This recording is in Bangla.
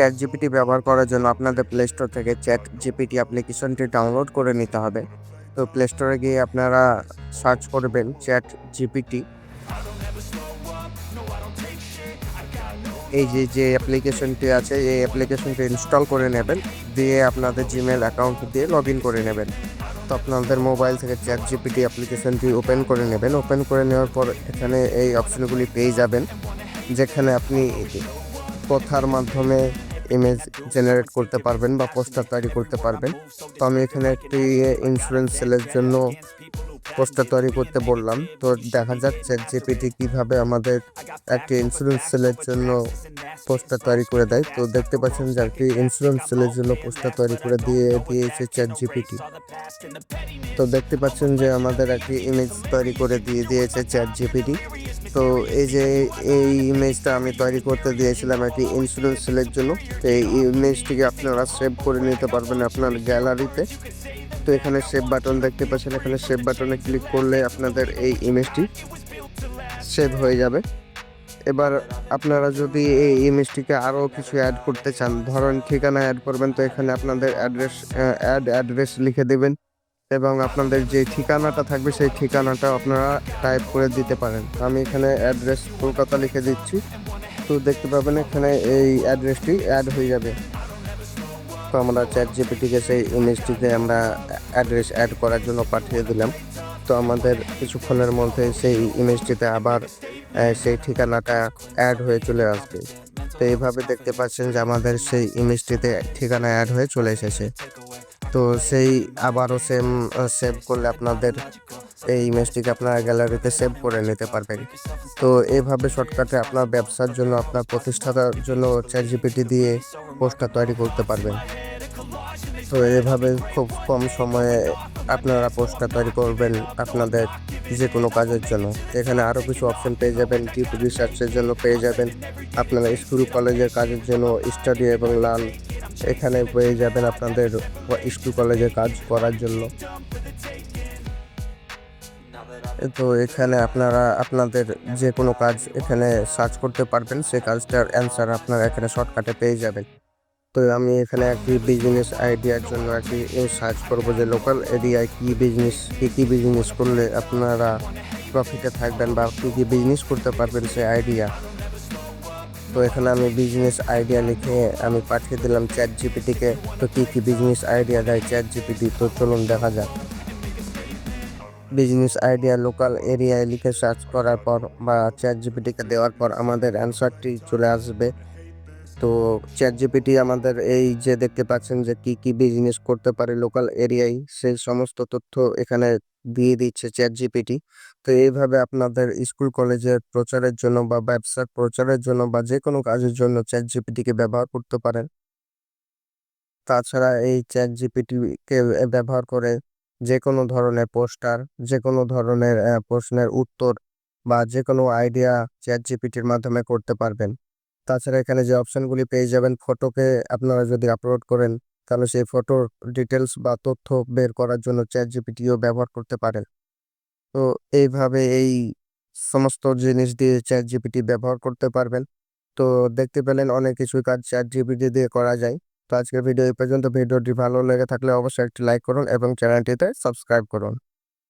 চ্যাট জিপিটি ব্যবহার করার জন্য আপনাদের প্লে স্টোর থেকে চ্যাট জিপিটি অ্যাপ্লিকেশনটি ডাউনলোড করে নিতে হবে। তো প্লে স্টোরে গিয়ে আপনারা সার্চ করবেন চ্যাট জিপিটি এই যে যে অ্যাপ্লিকেশনটি আছে, এই অ্যাপ্লিকেশনটি ইনস্টল করে নেবেন, দিয়ে আপনাদের জিমেল অ্যাকাউন্ট দিয়ে লগ ইন করে নেবেন। তো আপনাদের মোবাইল থেকে চ্যাট জিপিটি অ্যাপ্লিকেশনটি ওপেন করে নেবেন। ওপেন করে নেওয়ার পর এখানে এই অপশনগুলি পেয়ে যাবেন, যেখানে আপনি কথার মাধ্যমে ইমেজ জেনারেট করতে পারবেন বা পোস্টার তৈরি করতে পারবেন। তো আমি এখানে একটি ইন্স্যুরেন্স সেলের জন্য পোস্টার তৈরি করতে বললাম। তো দেখা যাচ্ছে জিপিটি কীভাবে আমাদের একটি ইন্স্যুরেন্স সেলের জন্য পোস্টার তৈরি করে দেয়। তো দেখতে পাচ্ছেন যে একটি ইন্স্যুরেন্স সেলের জন্য পোস্টার তৈরি করে দিয়ে দিয়েছে চ্যাট জিপিটি তো দেখতে পাচ্ছেন যে আমাদের একটি ইমেজ তৈরি করে দিয়ে দিয়েছে চ্যাট জিপিটি তো এই যে এই ইমেজটা আমি তৈরি করতে দিয়েছিলাম একটি ইন্স্যুরেন্স সেলের জন্য। তো এই ইমেজটিকে আপনারা সেভ করে নিতে পারবেন আপনার গ্যালারিতে তো এখানে সেভ বাটন দেখতে পাচ্ছেন, এখানে সেভ বাটনে ক্লিক করলে আপনাদের এই ইমেজটি সেভ হয়ে যাবে। এবার আপনারা যদি এই ইমেজটিকে আরও কিছু অ্যাড করতে চান, ধরেন ঠিকানা অ্যাড করবেন, তো এখানে আপনাদের অ্যাড্রেস অ্যাড অ্যাড্রেস লিখে দেবেন। এবং আপনাদের যে ঠিকানাটা থাকবে সেই ঠিকানাটা আপনারা টাইপ করে দিতে পারেন। আমি এখানে অ্যাড্রেস কলকাতা লিখে দিচ্ছি। তো দেখতে পাবেন এখানে এই অ্যাড্রেসটি অ্যাড হয়ে যাবে। তো আমরা চ্যাট জিপিটিকে সেই ইমেজটিতে আমরা অ্যাড্রেস অ্যাড করার জন্য পাঠিয়ে দিলাম। তো আমাদের কিছুক্ষণের মধ্যে সেই ইমেজটিতে আবার সেই ঠিকানাটা অ্যাড হয়ে চলে আসবে। তো এইভাবে দেখতে পাচ্ছেন যে আমাদের সেই ইমেজটিতে ঠিকানা অ্যাড হয়ে চলে এসেছে। তো সেই আবারও সেম সেভ করলে আপনাদের এই ইমেজটিকে আপনার গ্যালারিতে সেভ করে নিতে পারবেন। তো এইভাবে শর্টকাটে আপনার ব্যবসার জন্য, আপনার প্রতিষ্ঠাতার জন্য চ্যাট জিপিটি দিয়ে পোস্টার তৈরি করতে পারবেন। তো এভাবে খুব কম সময়ে আপনারা পোস্টার তৈরি করবেন আপনাদের যে কোনো কাজের জন্য। এখানে আরও কিছু অপশন পেয়ে যাবেন ডিপ রিসার্চের জন্য পেয়ে যাবেন। আপনারা স্কুল কলেজের কাজের জন্য স্টাডি এবং লার্ন এখানে পেয়ে যাবেন আপনাদের স্কুল কলেজে কাজ করার জন্য। তো এখানে আপনারা, আপনাদের যে কোনো কাজ এখানে সার্চ করতে পারবেন সেই কাজটার অ্যান্সার আপনারা এখানে শর্টকাটে পেয়ে যাবেন। তো আমি এখানে একটি বিজনেস আইডিয়ার জন্য একটি সার্চ করব যে লোকাল এরিয়ায় কী বিজনেস, কী কী বিজনেস করলে আপনারা প্রফিটে থাকবেন বা কী কী বিজনেস করতে পারবেন সেই আইডিয়া। তো এখানে আমি বিজনেস আইডিয়া লিখে আমি পাঠিয়ে দিলাম চ্যাট জিপিটিকে তো কী কী বিজনেস আইডিয়া দেয় চ্যাট জিপিটি তো চলুন দেখা যাক। বিজনেস আইডিয়া লোকাল এরিয়ায় লিখে সার্চ করার পর বা চ্যাট জিপিটিকে দেওয়ার পর আমাদের অ্যান্সারটি চলে আসবে। তো চ্যাট জিপিটি আমাদের এই যে দেখতে পাচ্ছেন যে কি কি বিজনেস করতে পারে লোকাল এরিয়ায় সেই সমস্ত তথ্য এখানে দিয়ে দিচ্ছে চ্যাট জিপিটি তো এইভাবে আপনাদের স্কুল, কলেজের প্রচারের জন্য বা ব্যবসার প্রচারের জন্য বা যে কোনো কাজের জন্য চ্যাট জিপিটিকে ব্যবহার করতে পারেন। তাছাড়া এই চ্যাট জিপিটিকে ব্যবহার করে যে কোনো ধরনের পোস্টার যে কোনো ধরনের প্রশ্নের উত্তর বা যে কোনো আইডিয়া চ্যাট জিপিটির মাধ্যমে করতে পারবেন। তাছাড়া এখানে যে অপশনগুলি পেয়ে যাবেন ফটোকে আপনারা যদি আপলোড করেন তাহলে সেই ফটোর ডিটেলস বা তথ্য বের করার জন্য চ্যাট জিপিটিও ব্যবহার করতে পারেন। তো এইভাবে এই সমস্ত জিনিস দিয়ে চ্যাট জিপিটি ব্যবহার করতে পারবেন। তো দেখতে পেলেন অনেক কিছু কাজ চ্যাট জিপিটি দিয়ে করা যায়। তো আজকের ভিডিও এই পর্যন্ত। ভিডিওটি ভালো লেগে থাকলে অবশ্যই একটি লাইক করুন এবং চ্যানেলটিতে সাবস্ক্রাইব করুন।